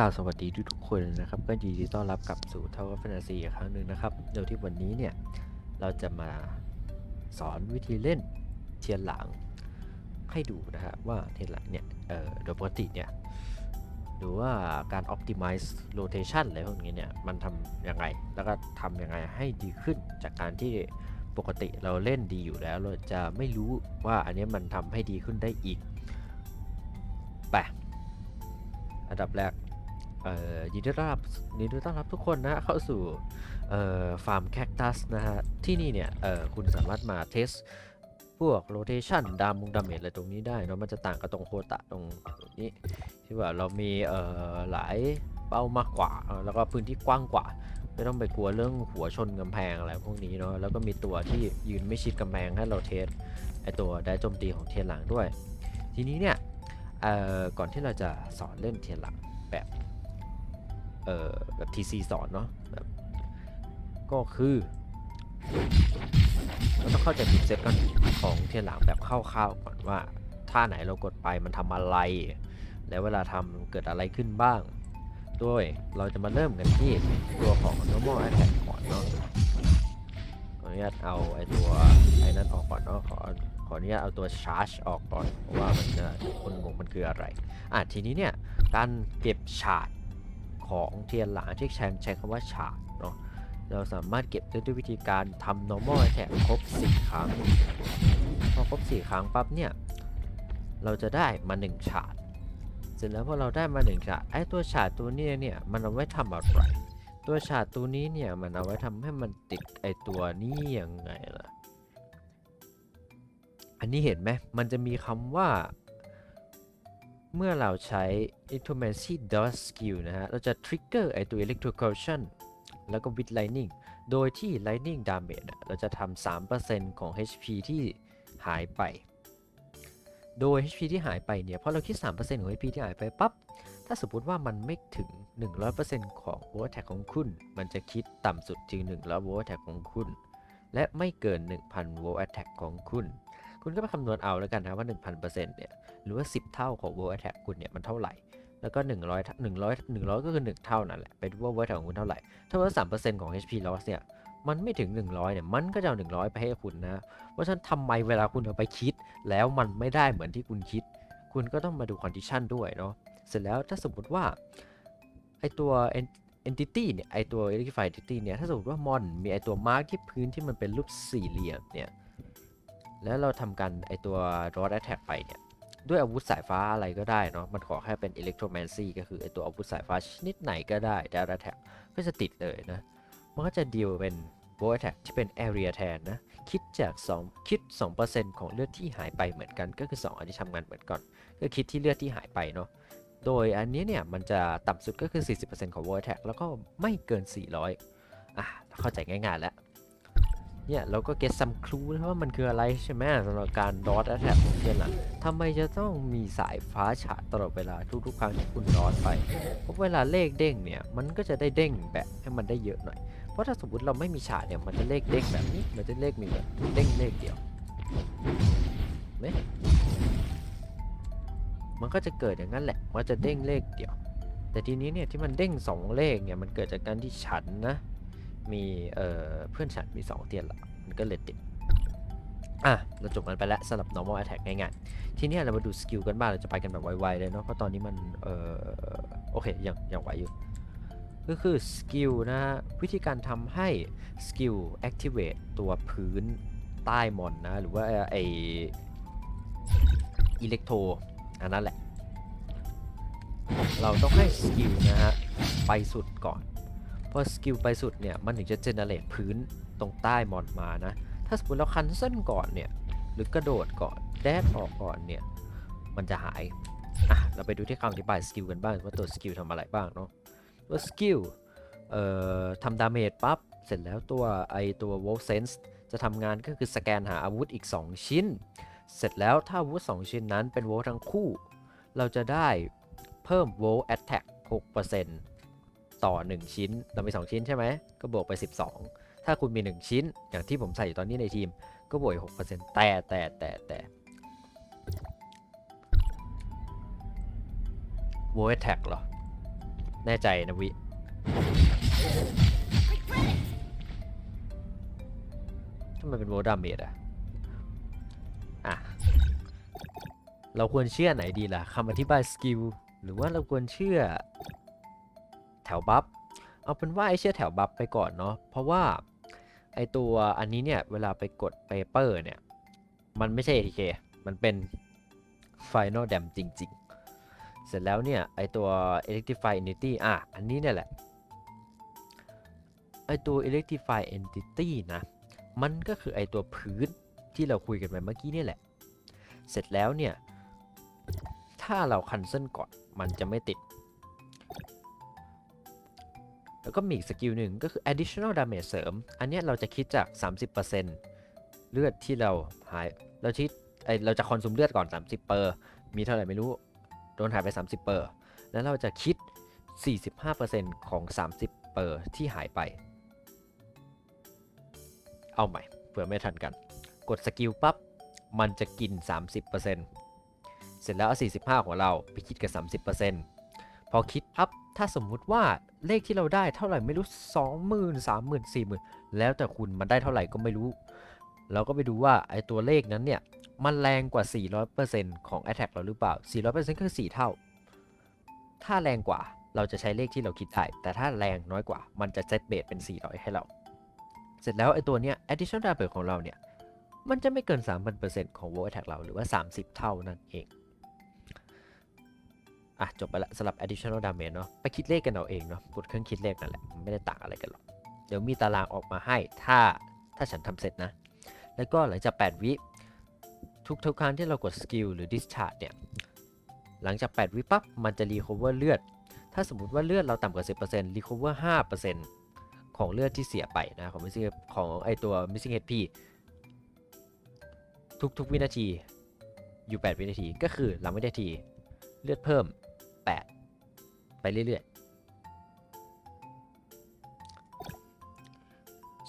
กล่าวสวัสดีทุกๆคนนะครับ ก็ยินดีต้อนรับกลับสู่เท่ากับแฟนตาซีอีกครั้งหนึ่งนะครับโดยที่วันนี้เนี่ยเราจะมาสอนวิธีเล่นเทียนหลังให้ดูนะฮะว่าเทียนหลังเนี่ยเอ่อโดยปกติเนี่ยหรือว่าการ optimize rotation อะไรพวกนี้เนี่ยมันทำยังไง แล้วก็ทำยังไงให้ดีขึ้นจากการที่ปกติเราเล่นดีอยู่แล้ว เราจะไม่รู้ว่าอันนี้มันทำให้ดีขึ้นได้อีกไปอันดับแรก เอ่อยินดีต้อนรับยินดีต้อนรับทุกคนนะเข้าสู่เอ่อฟาร์มแคคตัสนะฮะที่นี่เนี่ยเอ่อคุณสามารถมาเทสพวกโรเทชันดามุงดามเมจอะไรตรงนี้ได้เนาะมันจะต่างกับตรงโคตะตรงนี้ที่ว่าเรามีเอ่อหลายเป้ามากกว่า แล้วก็พื้นที่กว้างกว่า ไม่ต้องไปกลัวเรื่องหัวชนกำแพงอะไรพวกนี้เนาะแล้วก็มีตัวที่ยืนไม่ชิดกำแพงให้เราเทสไอตัวได้โจมตีของเทียนหลังด้วย ทีนี้เนี่ยก่อนที่เราจะสอนเล่นเทียนหลังแบบ เอ่อแบบ TC สอนเนาะแบบก็คือเราต้องเข้าใจบิดเซตก่อนของเทียนหลังแบบคร่าวๆก่อนว่าท่าไหนเรากดไปมันทำอะไร แล้วเวลาทำเกิดอะไรขึ้นบ้าง โดยเราจะมาเริ่มกันที่ตัวของ normal attack ก่อนเนาะขออนุญาตเอาไอตัวไอ้นั้นออกก่อนเนาะขอขออนุญาตเอาตัว charge ออกก่อนเพราะว่ามันจะคนงงมันคืออะไร อะทีนี้เนี่ยการเก็บฉาด ของเทียนหลางที่แชมใช้คำว่าฉาดเนาะเราสามารถเก็บได้ด้วยวิธีการทำ normal attack ครบ 4 ครั้ง พอครบ 4 ครั้งปั๊บเนี่ย เราจะได้มา 1 ฉาด เสร็จแล้วพอเราได้มา 1 ฉาด ไอ้ตัวฉาดตัวเนี้เนี่ย มันเอาไว้ทำอะไร ตัวฉาดตัวนี้เนี่ย มันเอาไว้ทำให้มันติดไอ้ตัวนี้ยังไงล่ะ อันนี้เห็นไหม มันจะมีคำว่า เมื่อเราใช้ Intimacy Dot Skill นะฮะ เราจะ trigger ไอตัว Electrocution แล้วก็ with Lightning โดยที่ Lightning Damage เราจะทำ 3%ของ HP ที่หายไป โดย HP ที่หายไปเนี่ย เพราะเราคิด 3%ของ HP ที่หายไปปั๊บ ถ้าสมมติว่ามันไม่ถึง 100%ของ Volt a c k ของคุณ มันจะคิดต่ำสุดถึง100 Volt a c k ของคุณ และไม่เกิน 1,000 Volt Attack ของคุณ คุณก็ไปคำนวณเอาแล้วกันนะว่า 1,000%เนี่ยหรือว่า 10 เท่าของ World Attack คุณเนี่ยมันเท่าไหร่ แล้วก็ 100 100 100 ก็คือ 1 เท่านั่นแหละไปดูว่า World Attack ของคุณเท่าไหร่ ถ้าว่า3%ของ HP loss เนี่ยมันไม่ถึง 100เนี่ยมันก็จะเอา100 ไปให้คุณนะ เพราะฉะนั้นทำไมเวลาคุณเอาไปคิด แล้วมันไม่ได้เหมือนที่คุณคิด คุณก็ต้องมาดู condition ด้วยเนาะเสร็จแล้วถ้าสมมติว่าไอตัว en- entity เนี่ยไอตัว electrify entity เนี่ยถ้าสมมติว่ามอนมีไอตัว mark ที่พื้นที่มันเป็นรูปสี่เหลี่ยมเนี่ย แล้วเราทำการไอตัว rod attack ไปเนี่ย ด้วยอาวุธสายฟ้าอะไรก็ได้เนาะ มันขอแค่เป็น electromancy ก็คือไอตัวอาวุธสายฟ้าชนิดไหนก็ได้ dart attack ก็จะติดเลยนะ มันก็จะดีลเป็น bow attack ที่เป็น area แทนนะ คิดจาก 2 คิด 2%ของเลือดที่หายไปเหมือนกัน ก็คือ 2 อันที่ทำงานเหมือนกันก็คิดที่เลือดที่หายไปเนาะโดยอันนี้เนี่ยมันจะต่ำสุดก็คือ 40%ของ bow attack แล้วก็ไม่เกิน 400 อะ เข้าใจง่ายๆแล้ว เนี่ยเราก็ get some clue แล้วว่ามันคืออะไรใช่ไหมสำหรับการ dot attack ของเทียนลังทำไมจะต้องมีสายฟ้าฉาตลอดเวลาทุกๆครั้งที่คุณ dot ไป เพราะเวลาเลขเด้งเนี่ยมันก็จะได้เด้งแบบให้มันได้เยอะหน่อย เพราะถ้าสมมติเราไม่มีฉาเนี่ยมันจะเลขเด้งแบบนี้ มันจะเลขมีแบบเด้งเลขเดียวไหมมันก็จะเกิดอย่างนั้นแหละ มันจะเด้งเลขเดียว แต่ทีนี้เนี่ยที่มันเด้งสองเลขเนี่ยมันเกิดจากการที่ฉันนะ มีเอ่อเพื่อนฉันมี2เตียนละมันก็เลยติดอะเราจบกันไปแล้วสำหรับ normal attack ง่ายๆ ทีนี้เรามาดูสกิลกันบ้างเราจะไปกันแบบไวๆเลยเนาะเพราะตอนนี้มันเอ่อโอเคยังยังไหวอยู่ ก็คือสกิลนะฮะวิธีการทำให้สกิล activate ตัวพื้นใต้มอนนะ หรือว่าไออิเล็กโทรอันนั้นแหละ เราต้องให้สกิลนะฮะ ไปสุดก่อน พอสกิลไปสุดเนี่ยมันถึงจะเจเนเรตพื้นตรงใต้มอนมานะ ถ้าสมมติเราคันเส้นก่อนเนี่ย หรือกระโดดก่อนแดดออกก่อนเนี่ย มันจะหาย อะ เราไปดูที่คำอธิบายสกิลกันบ้างว่าตัวสกิลทำอะไรบ้างเนาะ ตัวสกิล เอ่อทำดาเมจปั๊บ เสร็จแล้วตัวไอตัว Wolf Sense จะทำงานก็คือสแกนหาอาวุธอีก 2 ชิ้น เสร็จแล้วถ้าอาวุธ 2 ชิ้นนั้นเป็น Wolf ทั้งคู่ เราจะได้เพิ่ม Wolf Attack 6% ต่อ 1 ชิ้น เรามี 2 ชิ้นใช่ไหม ก็บวกไป 12 ถ้าคุณมี 1 ชิ้น อย่างที่ผมใส่อยู่ตอนนี้ในทีม ก็บวกอีก6%แต่แต่แต่แต่ Wolf Attack เหรอ แน่ใจนะวิ ทำไมเป็นโวดาเมจอะอะ เราควรเชื่อไหนดีล่ะคำอธิบายสกิล หรือว่าเราควรเชื่อ แถวบัฟเอาเป็นว่าไอเชื่อแถวบัฟไปก่อนเนาะเพราะว่าไอตัวอันนี้เนี่ย เวลาไปกดเปเปอร์เนี่ย มันไม่ใช่ ATK มันเป็น Final Dam จริง ๆ เสร็จแล้วเนี่ย ไอตัว Electrify Entity อะ อันนี้เนี่ยแหละ ไอตัว Electrify Entity นะ มันก็คือไอตัวพื้นที่เราคุยกันไปเมื่อกี้นี่แหละ เสร็จแล้วเนี่ย ถ้าเราคันเซิลก่อน มันจะไม่ติด แล้วก็มีอีกสกิลหนึ่งก็คือ additional damage เสริม อันนี้เราจะคิดจาก 30%เลือดที่เราหาย เราคิดไอเราจะคอนซูมเลือดก่อน 30 เปอร์ มีเท่าไหร่ไม่รู้ โดนหายไป 30 เปอร์ แล้วเราจะคิด 45%ของ 30 เปอร์ที่หายไป เอาใหม่เผื่อไม่ทันกัน กดสกิลปั๊บ มันจะกิน 30%เสร็จแล้วเอา45 ของเราไปคิดกับ 30% พอคิดปั๊บถ้าสมมุติว่าเลขที่เราได้เท่าไหร่ไม่รู้20,000 30,000 40,000แล้วแต่คุณมันได้เท่าไหร่ก็ไม่รู้ เราก็ไปดูว่าไอ้ตัวเลขนั้นเนี่ย มันแรงกว่า 400%ของ Attack เราหรือเปล่า 400%ก็คือ 4 เท่า ถ้าแรงกว่าเราจะใช้เลขที่เราคิดได้ แต่ถ้าแรงน้อยกว่ามันจะเซตเบสเป็น 400 ให้เรา เสร็จแล้วไอ้ตัวเนี้ย additional damage ของเราเนี่ย มันจะไม่เกิน 3,000%ของ World Attack เราหรือว่า 30 เท่านั่นเอง อะจบไปละสำหรับ additional damage เนาะไปคิดเลขกันเอาเองเนาะกดเครื่องคิดเลขนั่นแหละไม่ได้ต่างอะไรกันหรอก เดี๋ยวมีตารางออกมาให้ถ้าถ้าฉันทำเสร็จนะ แล้วก็หลังจาก 8 วิทุกทุกครั้งที่เรากดสกิลหรือ discharge เนี่ย หลังจาก 8 วิปั๊บมันจะ recover เลือด ถ้าสมมติว่าเลือดเราต่ำกว่า 10% recover 5%ของเลือดที่เสียไปนะของ missing ของไอตัว missing HP ทุกๆวินาทีอยู่ 8 วินาทีก็คือหลังวินาทีเลือดเพิ่ม 8 ไปเรื่อยๆ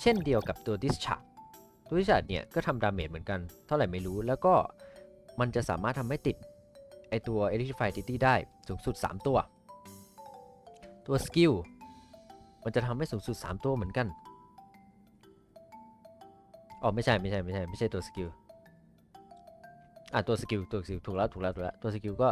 เช่นเดียวกับตัว discharge ตัว discharge เนี่ย ก็ทำดาเมจเหมือนกัน เท่าไหร่ไม่รู้แล้วก็มันจะสามารถทำให้ติด ไอตัว electrify entity ได้สูงสุด 3 ตัว ตัวสกิลมันจะทำให้สูงสุด 3 ตัวเหมือนกันอ๋อไม่ใช่ไม่ใช่ไม่ใช่ไม่ใช่ตัวสกิลอะตัวสกิลตัวสกิลถูกแล้วถูกแล้วถูกแล้วตัวสกิลก็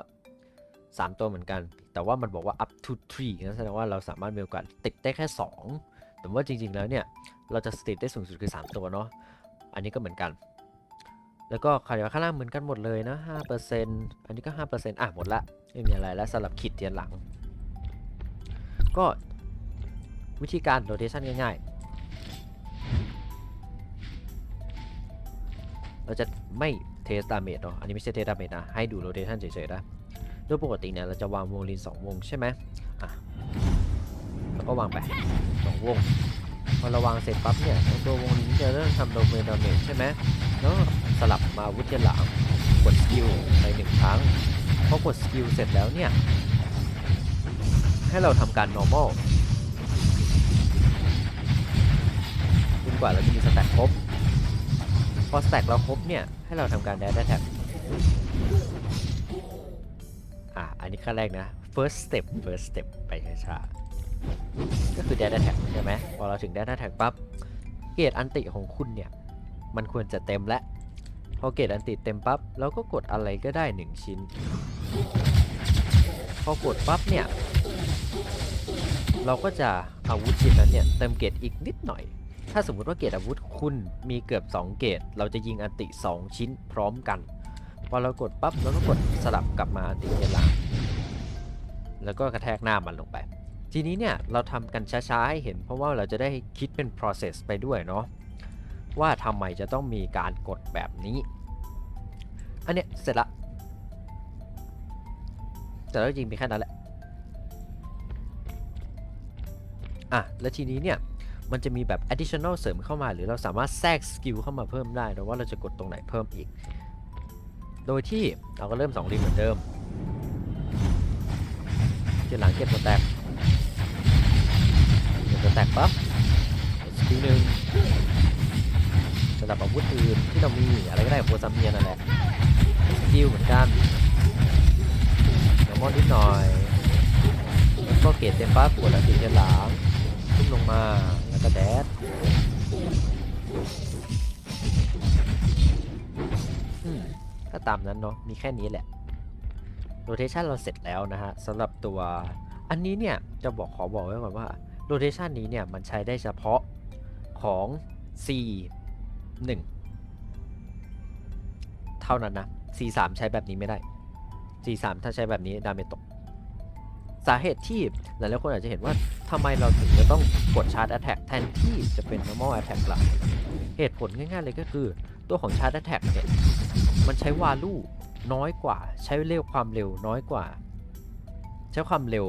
3 ตัวเหมือนกัน แต่ว่ามันบอกว่า up to 3นั่นแสดงว่าเราสามารถมีโอกาสติดได้แค่ 2 แต่ว่าจริงๆแล้วเนี่ยเราจะติดได้สูงสุดคือ 3 ตัวเนาะอันนี้ก็เหมือนกัน แล้วก็ขายข้างล่างเหมือนกันหมดเลยนะ5%อันนี้ก็ 5%อะหมดละไม่มีอะไรแล้วสำหรับขีดเทียนหลัง ก็วิธีการ rotation ง่ายๆ เราจะไม่เทสดาเมจเนาะ อันนี้ไม่ใช่เทสดาเมจนะ ให้ดู rotation เฉยๆนะ โดยปกติเนี่ยเราจะวางวงลีน2วงใช่ไหมอะแล้วก็วางไป2วงพอเราวางเสร็จปั๊บเนี่ยตัววงลีนจะเริ่มทำโดเมนดาเมจใช่ไหมแล้วสลับมาวุธเทียนหลังกดสกิลไปหนึ่งครั้งพอกดสกิลเสร็จแล้วเนี่ยให้เราทำการ normal จนกว่าเราจะมีสแต็กครบ พอสแต็กเราครบเนี่ย ให้เราทำการแดนแท็ก อันนี้ขั้นแรกนะ first step first step ไปช้าๆก็คือแดนแท็กใช่ไหมพอเราถึงแดนแท็กปั๊บเกรดอันติของคุณเนี่ย มันควรจะเต็มแล้วพอเกรดอันติเต็มปั๊บเราก็กดอะไรก็ได้ 1 ชิ้น พอกดปั๊บเนี่ย เราก็จะอาวุธชิ้นนั้นเนี่ยเติมเกรดอีกนิดหน่อย ถ้าสมมุติว่าเกรดอาวุธคุณมีเกือบ 2 เกรดเราจะยิงอันติ 2 ชิ้นพร้อมกัน พอเรากดปั๊บเราก็กดสลับกลับมาอันติเกรดหลัง แล้วก็กระแทกหน้ามันลงไป ทีนี้เนี่ยเราทำกันช้าๆให้เห็น เพราะว่าเราจะได้คิดเป็น process ไปด้วยเนาะว่าทำไมจะต้องมีการกดแบบนี้ อันเนี้ยเสร็จละแต่แล้วจริงมีแค่นั้นแหละอะแล้วทีนี้เนี่ยมันจะมีแบบ additional เสริมเข้ามา หรือเราสามารถแทรกสกิลเข้ามาเพิ่มได้นะว่าเราจะกดตรงไหนเพิ่มอีก โดยที่เราก็เริ่ม2รีเหมือนเดิม ทีหลังเก็บตัวแตกเก็บตัวแตกปั๊บสกิลหนึ่งสำหรับอาวุธอื่นที่เรามีอะไรก็ได้โคซัมเมียนั่นแหละสกิลเหมือนกันน้ำมอนนิดหน่อยแล้วก็เกตเต็มปั๊บกดอันติเทียนหลังทุ่มลงมาแล้วก็แดดก็ตามนั้นเนาะมีแค่นี้แหละ โรเ t ชันเราเสร็จแล้วนะฮะสำหรับตัวอันนี้เนี่ยจะบอกขอบอกไว้ก่อนว่าโรเ t ชันนี้เนี่ยมันใช้ได้เฉพาะของ C 1 เท่านั้นนะ C 3ใช้แบบนี้ไม่ได้ C 3ถ้าใช้แบบนี้ดาเมจตก สาเหตุที่หลายๆคนอาจจะเห็นว่าทำไมเราถึงจะต้องกดชาร์จ Attack แทนที่จะเป็น normal attack ล่ะเหตุผลง่ายๆเลยก็คือ ตัวของชาร์จ Attack เนี่ยมันใช้วาลู น้อยกว่า ใช้เร็วความเร็วน้อยกว่า ใช้ความเร็ว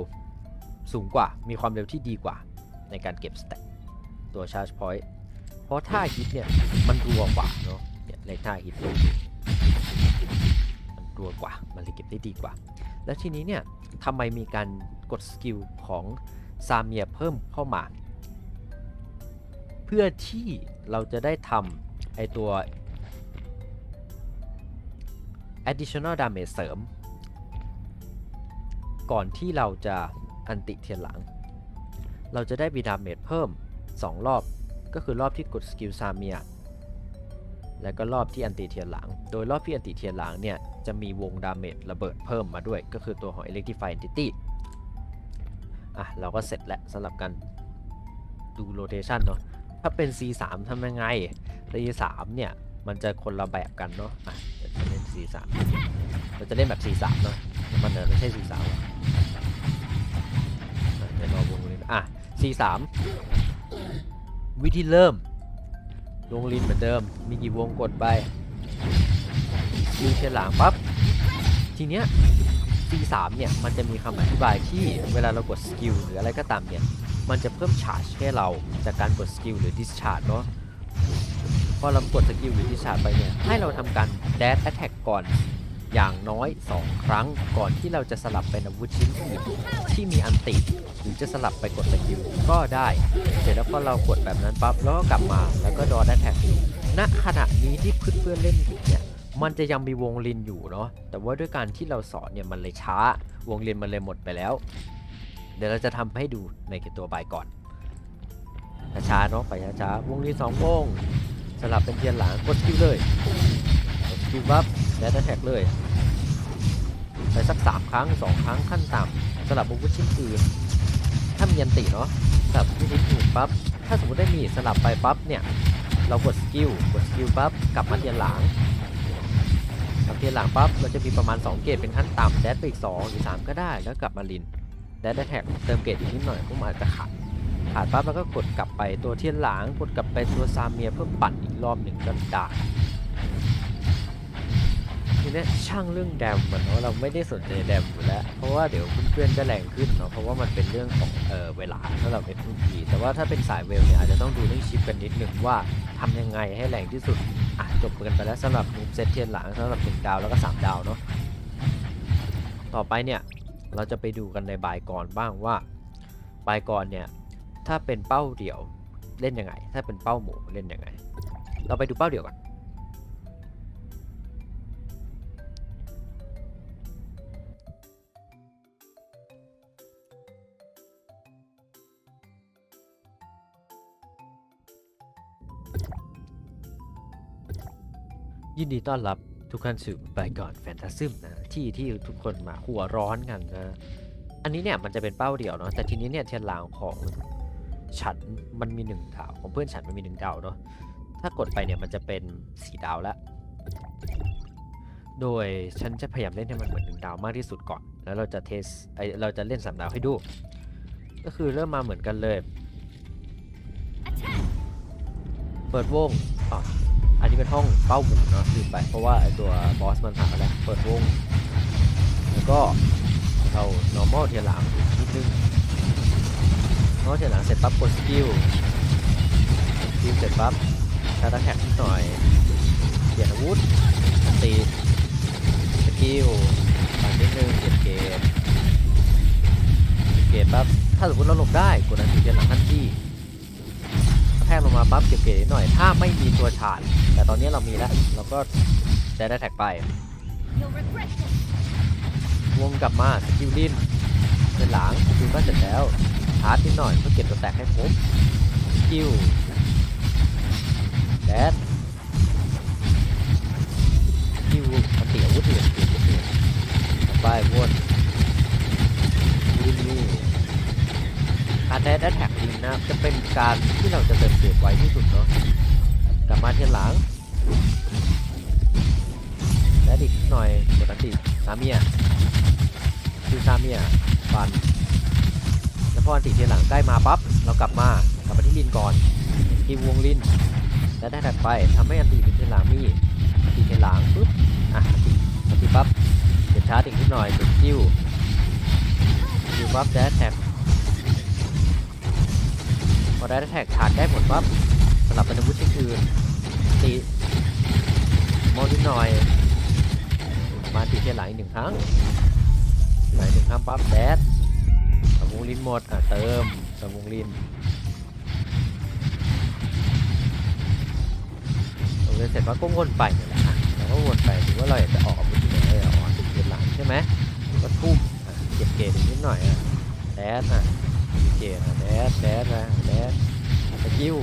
สูงกว่า มีความเร็วที่ดีกว่า ในการเก็บสแต็กตัว Charge Point เพราะท่าฮิตเนี่ย มันรัวกว่าเนาะเนี่ยเลขท่าฮิตมันรัวกว่า มันเลยเก็บได้ดีกว่า แล้วทีนี้เนี่ยทำไมมีการกดสกิลของซาเมียเพิ่มเข้ามา เพื่อที่เราจะได้ทำไอตัว additional damage เสริม ก่อนที่เราจะอันติเทียนหลัง เราจะได้มีดาเมจเพิ่ม 2 รอบ ก็คือรอบที่กดสกิลซาเมีย แล้วก็รอบที่อันติเทียนหลัง โดยรอบที่อันติเทียนหลังเนี่ยจะมีวงดาเมจระเบิดเพิ่มมาด้วย ก็คือตัวของ Electrify Entity อะเราก็เสร็จแล้วสำหรับการดูโรเ t ชันเนาะ ถ้าเป็น C3 ทำยังไง C3 เนี่ย มันจะคนละแบบกันเนาะ อะเดี๋ยวจะเล่น C3 เราจะเล่นแบบ C3 เนาะมันเนอะไม่ใช่ C3 หรอกเดี๋ยวรอวงนี้อะ C3 วิธีเริ่มลงลินเหมือนเดิม มีกี่วงกดไปดูเชนหลังปั๊บทีเนี้ย C3 เนี่ย มันจะมีคำอธิบายที่เวลาเรากดสกิลหรืออะไรก็ตามเนี่ย มันจะเพิ่มชาร์จให้เราจากการกดสกิลหรือดิสชาร์จเนาะ พอเรากดสกิลหรือดิสชาร์จไปเนี่ย ให้เราทำการแดดแอ t แทกก่อนอย่างน้อย 2 ครั้งก่อนที่เราจะสลับเป็นอาวุธชิ้นอื่นที่มีอันติหรือจะสลับไปกดสกิลก็ได้ เสร็จแล้วพอเรากดแบบนั้นปั๊บแล้วก็กลับมาแล้วก็ดอแดดแท็กณขณะนี้ที่เพื่อนเล่นอยู่เนี่ยมันจะยังมีวงลินอยู่เนาะแต่ว่าด้วยการที่เราสอนเนี่ยมันเลยช้า วงลินมันเลยหมดไปแล้ว เดี๋ยวเราจะทำให้ดูในตัวใบก่อนช้าๆเนาะไปช้าๆวงลินสองวง สลับเป็นเทียนหลังกดสกิลเลยกดสกิลปั๊บแล้วแท็กเลยไปสัก3ครั้ง2ครั้งขั้นต่ำสลับอาวุธชิ้นอื่นถ้ามียันติเนาะสลับอาวุธชิ้นอื่นปั๊บถ้าสมมติได้มีสลับไปปั๊บเนี่ยเรากดสกิลกดสกิลปั๊บกลับมาเทียนหลังกลับเทียนหลังปั๊บเราจะมีประมาณ 2 เกตเป็นขั้นต่ำแดดไปอีก2หรือ3ก็ได้แล้วกลับมาลินแดดแท็กเติมเกตอีกนิดหน่อยพวกมันอาจจะขาดขาดปั๊บแล้วก็กดกลับไปตัวเทียนหลังกดกลับไปตัวซาเมียเพื่อปั่น รอบหนึ่งก็ได้ทีนี้ช่างเรื่องแดมเหมือนว่าเราไม่ได้สนใจแดมอยู่แล้ว เพราะว่าเดี๋ยวเพื่อนๆจะแรงขึ้นเนาะเพราะว่ามันเป็นเรื่องของเออเวลาสำหรับ FP แต่ว่าถ้าเป็นสายเวลเนี่ยอาจจะต้องดูเรื่องชิปกันนิดหนึ่งว่าทำยังไงให้แรงที่สุดอะจบกันไปแล้วสำหรับมูฟเซตเทียนหลังสำหรับหนึ่งดาวแล้วก็สามดาวเนาะต่อไปเนี่ยเราจะไปดูกันในบายกรบ้างว่าบายกรเนี่ยถ้าเป็นเป้าเดี่ยวเล่นยังไง ถ้าเป็นเป้าหมู่เล่นยังไง เราไปดูเป้าเดี่ยวก่อนยินดีต้อนรับทุกท่านสู่บายก่อนแฟนตาซึมนะที่ที่ทุกคนมาหัวร้อนกันนะอันนี้เนี่ยมันจะเป็นเป้าเดียวเนาะแต่ทีนี้เนี่ยเทียนหลังของฉันมันมีหนึ่งดาวของเพื่อนฉันมันมีหนึ่งดาวเนาะ ถ้ากดไปเนี่ยมันจะเป็นสี่ดาวแล้วโดยฉันจะพยายามเล่นให้มันเหมือนหนึ่งดาวมากที่สุดก่อน แล้วเราจะเทสไอเราจะเล่นสามดาวให้ดู ก็คือเริ่มมาเหมือนกันเลย เปิดวงอ๋ออันนี้เป็นห้องเป้าหมู่เนาะลืมไป เพราะว่าไอตัวบอสมันผ่านมาแล้ว เปิดวง แล้วก็เรา normal เทียร์หลังนิดนึง normal เทียร์หลังเสร็จปั๊บกดสกิลสกิลเสร็จปั๊บ ชาร์จแท็กนิดหน่อยเปลี่ยนอาวุธตีสกิลปั่นนิดนึงเปลี่ยนเกมเกมปั๊บถ้าสมมติเราหลบได้กดอันตีเทียร์หลังทันทีแทกลงมาปั๊บเก็บเกรดนิดหน่อย ถ้าไม่มีตัวฉาดแต่ตอนนี้เรามีแล้ว เราก็ได้ได้แท็กไป วงกลับมาสกิลลินเป็นหลังคิวก็เสร็จแล้วชาร์จนิดหน่อยเพื่อเก็บตัวแตกให้ครบคิว แดดคิวมันตีอาวุธเถื่อนตีอาวุธเถื่อนไปวนวินนี่การแดดแทแท็กลินนะจะเป็นการที่เราจะเติมเกรดไวที่สุดเนาะกลับมาเทียนหลังและอีกหน่อยปกติซาเมียคือซาเมียฟันแล้วพออันติเทียนหลังใกล้มาปั๊บเรากลับมากลับมาที่ลินก่อนทีวงลิน และได้ถัดไปทำให้อันติเทียนหลังมีอันติเทียนหลังปุ๊บอะอันติอันติปั๊บเดี๋ยวชาร์จอีนิดหน่อยเดี๋ยวคิวคิวปั๊บแดชแท็กพอได้แท็กขาดได้หมดปั๊บสลับเป็นอาวุธชิ้นอื่นตีโมนิดหน่อยมาตีเทนหลังอีกหนึ่งครั้งหลังหนึ่งครั้งปั๊บแดดสมุงลินหมดอะเติมสมุงลิน โอเคเสร็จแล้วก็วนไปนี่แหละอะเราก็วนไปถึงว่าเราอยากจะออกอาวุธที่ไหนเออออกตีเทียนหลังใช่ไหมก็ทุ่มเก็บเกรดนิดหน่อยอะแดดอะมีเกรดอะแดดแดดนะแดดสกิล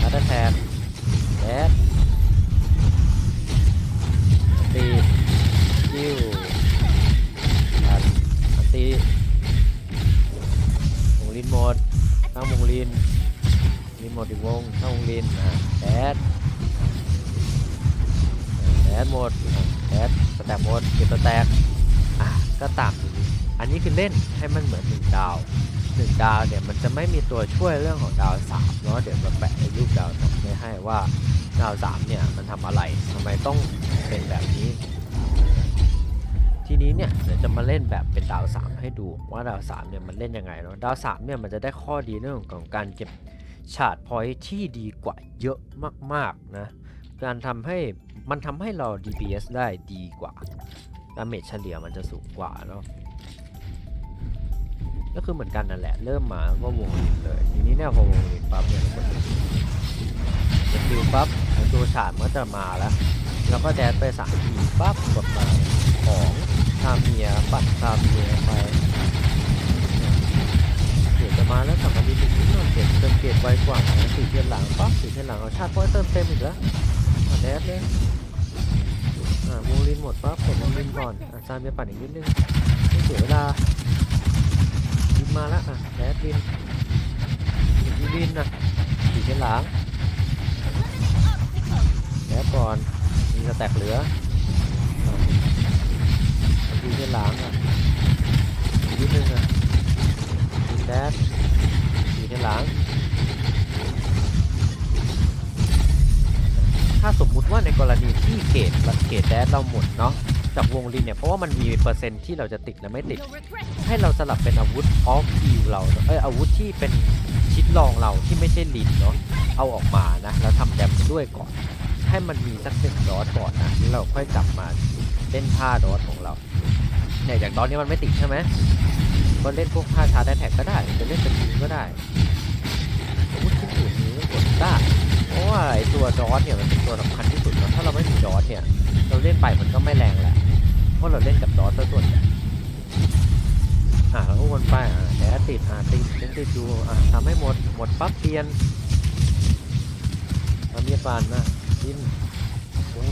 อัตแทนแดดตีกิ้วอันตีวงลินหมดตั้งวงลิน หมดอีกวงตั้งวงลินแดดแดดหมดแดดสแตกหมดเก็บสแตกอะก็ตามนี้อันนี้คือเล่นให้มันเหมือนหนึ่งดาวหนึ่งดาวเนี่ยมันจะไม่มีตัวช่วยเรื่องของดาวสามเนาะเดี๋ยวมาแปะในรูปดาวสามไว้ให้ว่าดาวสามเนี่ยมันทำอะไรทำไมต้องเป็นแบบนี้ทีนี้เนี่ยเดี๋ยวจะมาเล่นแบบเป็นดาว 3 ให้ดูว่าดาว3เนี่ยมันเล่นยังไงเนาะดาว3เนี่ยมันจะได้ข้อดีเรื่องของการเก็บ ชาร์ดพอยท์ที่ดีกว่าเยอะมากๆนะการทำให้มันทำให้เรา DPS ได้ดีกว่าดาเมจเฉลี่ยมันจะสูงกว่าเนาะก็คือเหมือนกันนั่นแหละ เริ่มมาก็วงลินเลย ทีนี้เนี่ยพอวงลินปั๊บเนี่ยเรากดสกิลปั๊บตัวฉาดมันก็จะมาแล้ว แล้วก็แดดไปสามทีปั๊บกดมาของคาเมียปัดคาเมียไป มาแล้วกลับมาดีถึงนิดหน่อยเก็บเติมเกตไวกว่าสี่เทียนหลังปั๊บสี่เทียนหลังเอาชาติพอยต์เติมเต็มอีกแล้วอะแดดเลยอ่ามูลินหมดปั๊บกดมูลินก่อนอะซาเมียปั่นอีกนิดนึงไม่เสียเวลาลินมาแล้วอะแดดลินอีกลินอะสี่เทียนหลังแดดก่อนมีสแต็กเหลืออะดูที่หลังอะอีกนิดนึงอะ แดอยู่ที่หลัง ถ้าสมมุติว่าในกรณีที่เกรดเกรดแดดเราหมดเนาะจากวงลินเนี่ย เพราะว่ามันมีเปอร์เซ็นต์ที่เราจะติดและไม่ติด ให้เราสลับเป็นอาวุธออฟคิวเราเอ้ยอาวุธที่เป็นชิดรองเราที่ไม่ใช่ลินเนาะเอาออกมานะแล้วทำแดมด้วยก่อน ให้มันมีสักหนึ่งดอทก่อนนะแล้วเราค่อยกลับมาเล่นท่าดอทของเราเนี่ยอย่างตอนนี้มันไม่ติดใช่ไหม ก็เล่นพวกท่าชาร์จแท็กก็ได้จะเล่นเป็นลินก็ได้อาวุธชิ้นอื่นนี้กดได้เพราะว่าไอตัวดอทเนี่ยมันเป็นตัวสำคัญที่สุดนะถ้าเราไม่มีดอทเนี่ยเราเล่นไปมันก็ไม่แรงแหละเพราะเราเล่นกับดอทซะส่วนใหญ่อ่าแล้วก็วนไปอ่าแดดติดอ่าติดยังติดอยู่อ่าทำให้หมดหมดปั๊บเปลี่ยนทำเมียปานนะดินวง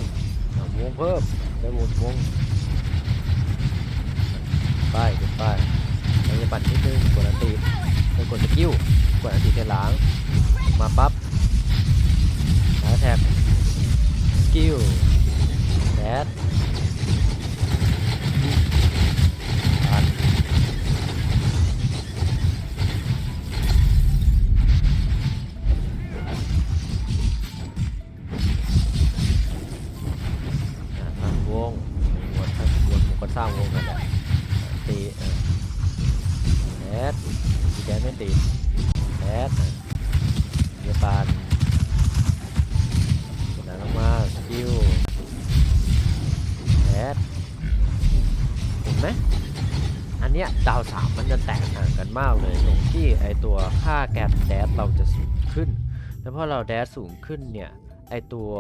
วงเพิ่มได้วงวงไป้ายกดป้ายทำเมียปั่นนิดนึงกดอันติไปกดสกิลกดอันติเทหลังมาปั๊บแล้วแท็กสกิลแดด ดาวสามมันจะแตกต่างกันมากเลยตรงที่ไอตัวค่าแกนแดดเราจะสูงขึ้น แล้วพอเราแดดสูงขึ้นเนี่ยไอตัว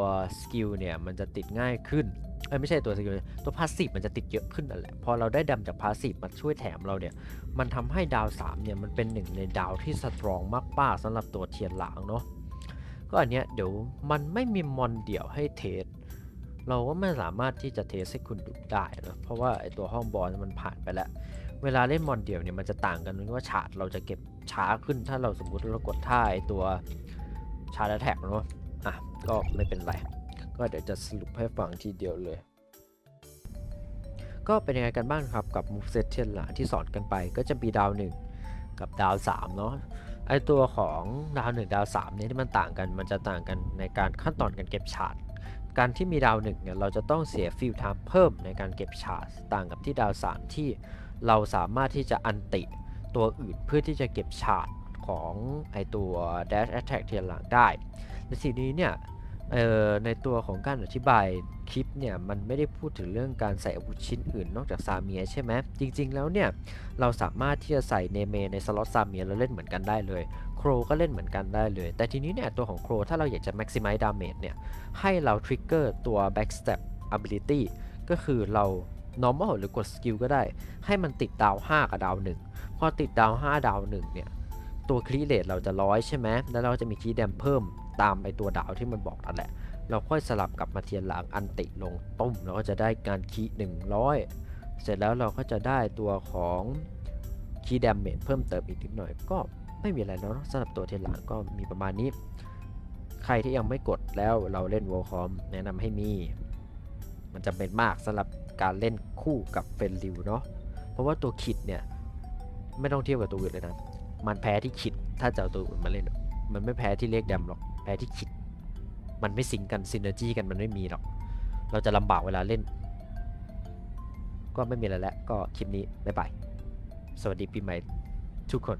สกิลเนี่ยมันจะติดง่ายขึ้นเอ้ไม่ใช่ตัวสกิลตัวพาสซีฟมันจะติดเยอะขึ้นนั่นแหละพอเราได้ดำจากพาสซีฟมาช่วยแถมเราเนี่ยมันทำให้ดาว3เนี่ยมันเป็นหนึ่งในดาวที่สตรองมากๆสำหรับตัวเทียนหลางเนาะก็อันเนี้ยเดี๋ยวมันไม่มีมอนเดี่ยวให้เทส เราก็ไม่สามารถที่จะเทสให้คุณดูได้นะเพราะว่าไอตัวห้องบอลมันผ่านไปแล้ว เวลาเล่นมอนเดี่ยวเนี่ยมันจะต่างกันตรงที่ว่าชาร์จเราจะเก็บช้าขึ้นถ้าเราสมมติเรากดท่าไอตัวชาร์จแท็กเนาะอะก็ไม่เป็นไร ก็เดี๋ยวจะสรุปให้ฟังทีเดียวเลย ก็เป็นยังไงกันบ้างครับกับ moveset เทียนหลาที่สอนกันไปก็จะมีดาว1กับดาว3เนาะไอตัวของดาว1ดาว3เนี่ยที่มันต่างกันมันจะต่างกันในการขั้นตอนการเก็บชาร์จการที่มีดาว1เนี่ยเราจะต้องเสียฟิลไทม์เพิ่มในการเก็บชาร์จต่างกับที่ดาว 3 ที่ เราสามารถที่จะอันติตัวอื่นเพื่อที่จะเก็บชาร์จของไอตัว dash attack เทียนหลังได้ ในสิ่งนี้เนี่ยในตัวของการอธิบายคลิปเนี่ยมันไม่ได้พูดถึงเรื่องการใส่อาวุธชิ้นอื่นนอกจากซาเมียใช่ไหมจริง ๆ แล้วเนี่ยเราสามารถที่จะใส่เนเมในสล็อตซาเมียแล้วเล่นเหมือนกันได้เลยโครก็เล่นเหมือนกันได้เลย แต่ทีนี้เนี่ยตัวของโครถ้าเราอยากจะ maximize damage เนี่ยให้เรา trigger ตัว backstep ability ก็คือเรา normal หรือกด skill ก็ได้ ให้มันติดดาว 5 กับดาว 1 พอติดดาว 5 ดาว 1 เนี่ย ตัวคลีเรทเราจะร้อยใช่ไหมแล้วเราจะมีคีย์แดมเพิ่มตามไอตัวดาวที่มันบอกนั่นแหละ เราค่อยสลับกลับมาเทียนหลังอันติลงตุ้มเราก็จะได้การคีย์100เสร็จแล้วเราก็จะได้ตัวของคีย์แดมเมจเพิ่มเติมอีกนิดหน่อย ก็ไม่มีอะไรแล้วเนอะสำหรับตัวเทียนหลังก็มีประมาณนี้ ใครที่ยังไม่กดแล้วเราเล่นวอลคอมแนะนำให้มี มันจำเป็นมากสำหรับ การเล่นคู่กับเฟนริวเนาะเพราะว่าตัวคิดเนี่ยไม่ต้องเทียบกับตัวอื่นเลยนะ มันแพ้ที่คิดถ้าจะเอาตัวอื่นมาเล่น มันไม่แพ้ที่เลขดำหรอก แพ้ที่คิด มันไม่สิงกันซินเนอร์จีกันมันไม่มีหรอก เราจะลำบากเวลาเล่น ก็ไม่มีอะไรแล้วก็คลิปนี้บ๊ายบาย สวัสดีปีใหม่ทุกคน